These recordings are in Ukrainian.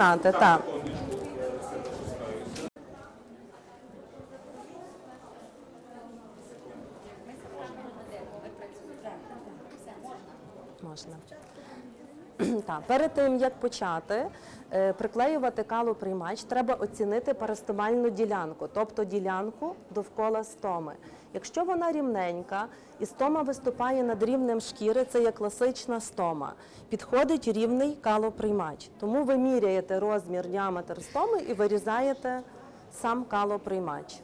Знати, так. Можна. Так, перед тим як почати е, приклеювати калоприймач, треба оцінити парастомальну ділянку, тобто ділянку довкола стоми. Якщо вона рівненька і стома виступає над рівнем шкіри, це є класична стома. Підходить рівний калоприймач. Тому ви міряєте розмір, діаметр стоми і вирізаєте сам калоприймач.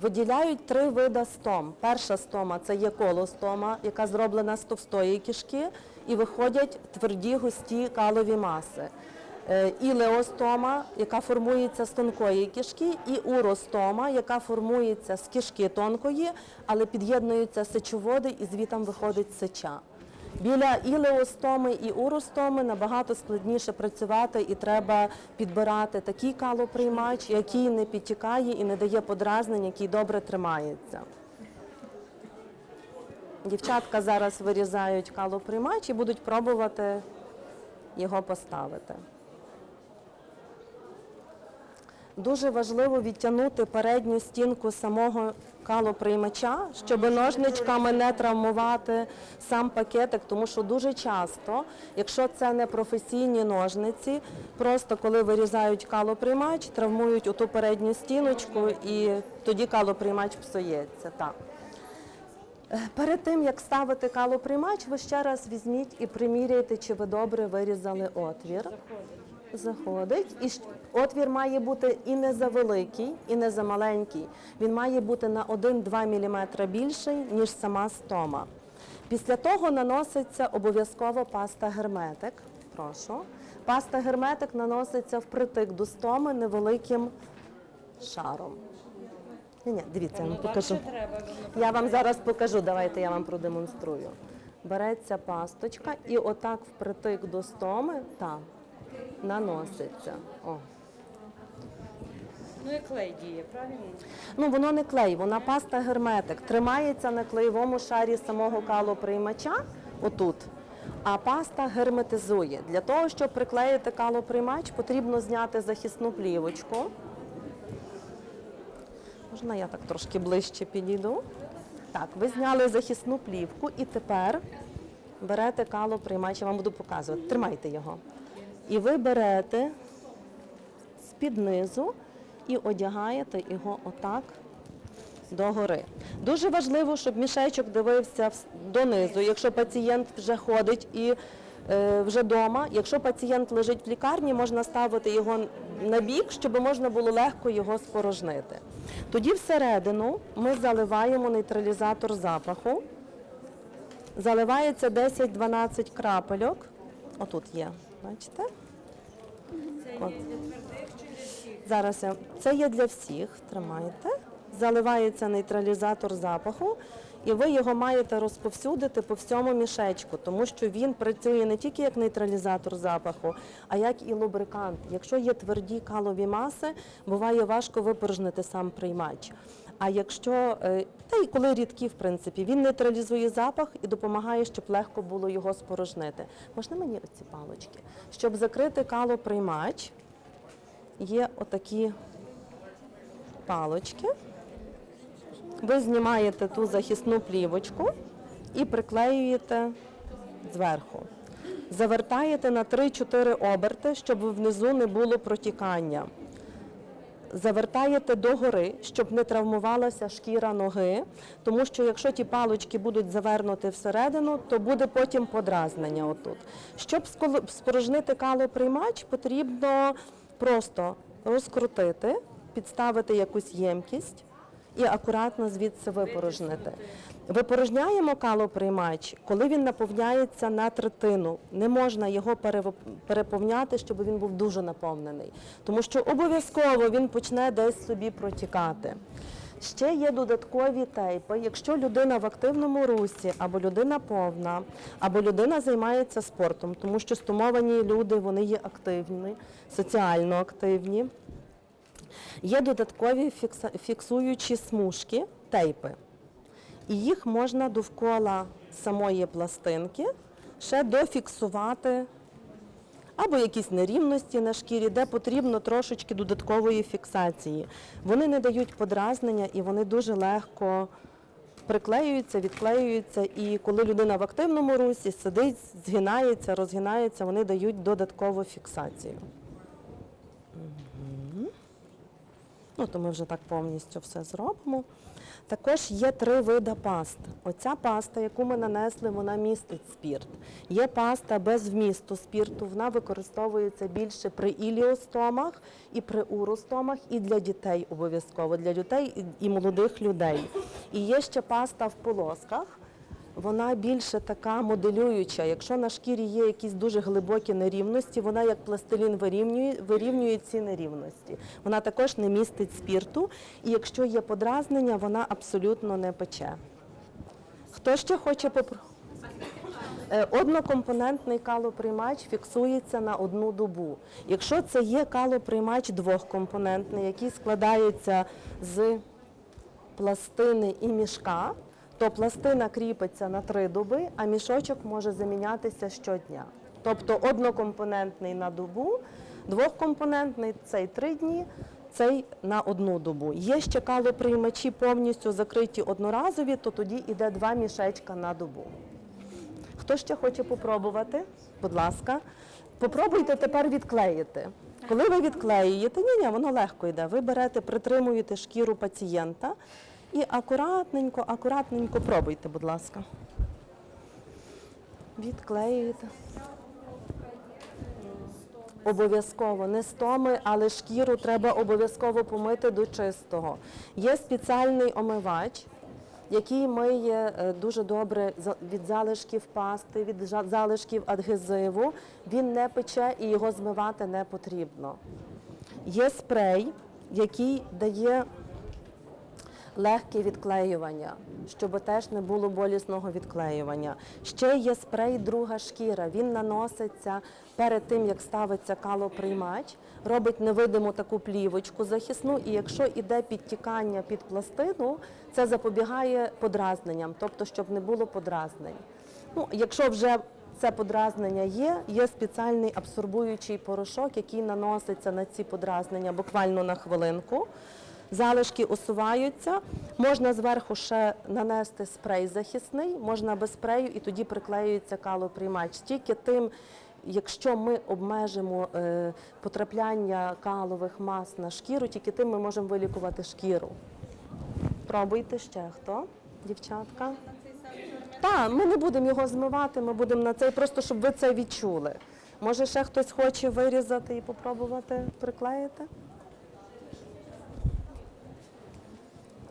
Виділяють три види стом. Перша стома це є колостома, яка зроблена з товстої кишки, і виходять тверді густі калові маси. Е, І леостома, яка формується з тонкої кишки, і уростома, яка формується з кишки тонкої, але під'єднуються сечоводи і звітом виходить сеча. Біля ілеостоми і уростоми набагато складніше працювати і треба підбирати такий калоприймач, який не підтікає і не дає подразнень, який добре тримається. Дівчатка зараз вирізають калоприймач і будуть пробувати його поставити. Дуже важливо відтягнути передню стінку самого калоприймача, щоб ножничками не травмувати сам пакетик, тому що дуже часто, якщо це не професійні ножниці, просто коли вирізають калоприймач, травмують оту передню стіночку і тоді калоприймач псується. Так. Е, Перед тим, як ставити калоприймач, ви ще раз візьміть і приміряйте, чи ви добре вирізали отвір. Заходить. І отвір має бути і не завеликий, і не замаленький. Він має бути на 1-2 мм більший, ніж сама стома. Після того наноситься обов'язково паста герметик. Прошу. Паста герметик наноситься впритик до стоми невеликим шаром. Ні, ні, дивіться, я вам покажу. Я вам зараз покажу, давайте я вам продемонструю. Береться пасточка і отак впритик до стоми та наноситься. О. Ну, як клей діє, правильно? Ну, воно не клей, вона паста герметик. Тримається на клеєвому шарі самого калоприймача, отут. А паста герметизує. Для того, щоб приклеїти калоприймач, потрібно зняти захисну плівочку. Можна я так трошки ближче підійду? Так, ви зняли захисну плівку і тепер берете калоприймач, я вам буду показувати. Тримайте його. І ви берете з-під низу і одягаєте його отак догори. Дуже важливо, щоб мішечок дивився донизу. Якщо пацієнт вже ходить і е, вже вдома, якщо пацієнт лежить в лікарні, можна ставити його на бік, щоб можна було легко його спорожнити. Тоді всередину ми заливаємо нейтралізатор запаху. Заливається 10-12 крапельок. Отут є, бачите? Всіх? Зараз я це є для всіх. Тримайте. Заливається нейтралізатор запаху, і ви його маєте розповсюдити по всьому мішечку, тому що він працює не тільки як нейтралізатор запаху, а як і лубрикант. Якщо є тверді калові маси, буває важко випорожнити сам приймач. А якщо е, та й коли рідкі, в принципі, він нейтралізує запах і допомагає, щоб легко було його спорожнити. Можна мені оці палочки? Щоб закрити калоприймач, є отакі палочки. Ви знімаєте ту захисну плівочку і приклеюєте зверху. Завертаєте на 3-4 оберти, щоб внизу не було протікання. Завертаєте догори, щоб не травмувалася шкіра ноги, тому що якщо ті палочки будуть завернути всередину, то буде потім подразнення отут. Щоб спорожнити калоприймач, потрібно просто розкрутити, підставити якусь ємкість і акуратно звідси випорожнити. Випорожняємо калоприймач, коли він наповняється на третину. Не можна його переповняти, щоб він був дуже наповнений, тому що обов'язково він почне десь собі протікати. Ще є додаткові тейпи. Якщо людина в активному русі, або людина повна, або людина займається спортом, тому що стомовані люди вони є активні, соціально активні. Є додаткові фіксуючі смужки, тейпи. І їх можна довкола самої пластинки ще дофіксувати або якісь нерівності на шкірі, де потрібно трошечки додаткової фіксації. Вони не дають подразнення і вони дуже легко приклеюються, відклеюються. І коли людина в активному русі сидить, згинається, розгинається, вони дають додаткову фіксацію. Ну, то ми вже так повністю все зробимо. Також є три види паст. Оця паста, яку ми нанесли, вона містить спірт. Є паста без вмісту спірту, вона використовується більше при іліостомах і при уростомах, і для дітей обов'язково, для дітей і- молодих людей. І є ще паста в полосках. Вона більше така моделююча. Якщо на шкірі є якісь дуже глибокі нерівності, вона як пластилін вирівнює, вирівнює ці нерівності. Вона також не містить спірту, і якщо є подразнення, вона абсолютно не пече. Хто ще хоче попробувати? Однокомпонентний калоприймач фіксується на одну добу. Якщо це є калоприймач двохкомпонентний, який складається з пластини і мішка, то пластина кріпиться на три доби, а мішочок може замінятися щодня. Тобто однокомпонентний на добу, двохкомпонентний цей три дні, цей на одну добу. Є ще калоприймачі повністю закриті одноразові, то тоді йде два мішечка на добу. Хто ще хоче попробувати? Будь ласка, попробуйте тепер відклеїти. Коли ви відклеюєте, ні, ні, воно легко йде. Ви берете, притримуєте шкіру пацієнта і акуратненько, акуратненько пробуйте, будь ласка. Відклеюєте. Обов'язково не стоми, але шкіру треба обов'язково помити до чистого. Є спеціальний омивач, який миє е, дуже добре від залишків пасти, від залишків адгезиву. Він не пече і його змивати не потрібно. Є спрей, який дає легке відклеювання, щоб теж не було болісного відклеювання. Ще є спрей друга шкіра. Він наноситься перед тим, як ставиться калоприймач, робить невидиму таку плівочку захисну, і якщо іде підтікання під пластину, це запобігає подразненням, тобто щоб не було подразнень. Ну, якщо вже це подразнення є, є спеціальний абсорбуючий порошок, який наноситься на ці подразнення буквально на хвилинку. Залишки усуваються. Можна зверху ще нанести спрей захисний, можна без спрею, і тоді приклеюється калоприймач. Тільки тим, якщо ми обмежимо е, потрапляння калових мас на шкіру, тільки тим ми можемо вилікувати шкіру. Пробуйте ще хто, дівчатка. Так, ми не будемо його змивати, ми будемо на цей, просто щоб ви це відчули. Може, ще хтось хоче вирізати і попробувати приклеїти?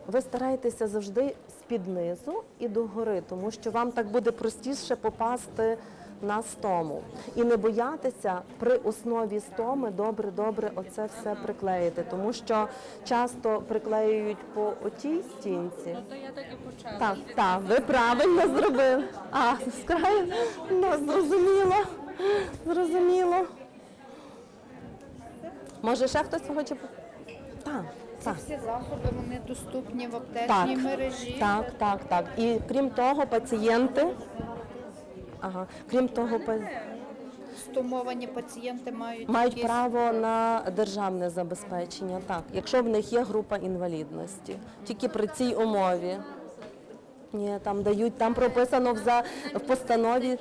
Ви стараєтеся завжди з-під низу і догори, тому що вам так буде простіше попасти на стому. І не боятися при основі стоми добре-добре оце все приклеїти, тому що часто приклеюють по отій стінці. То я так і почала. Так, так, ви правильно зробили. А, з краю? Ну, зрозуміло. Зрозуміло. Може, ще хтось хоче? по- Так, так. Всі заходи вони доступні в Так, аптечній мережі. так, так, так. І крім того, пацієнти. Ага, крім того, па- Стомовані пацієнти мають, мають якісь- право на державне забезпечення, так, якщо в них є група інвалідності. Тільки при цій умові. Ні, там дають, там прописано в, за, в постанові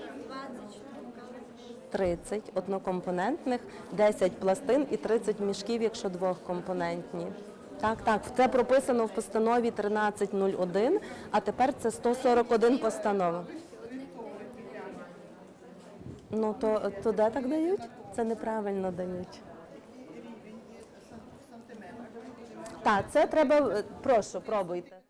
30 однокомпонентних, 10 пластин і 30 мішків, якщо двохкомпонентні. Так, так, це прописано в постанові 1301, а тепер це 141 постанова. Ну то, то де так дають? Це неправильно дають. Так, це треба. е, Прошу, пробуйте.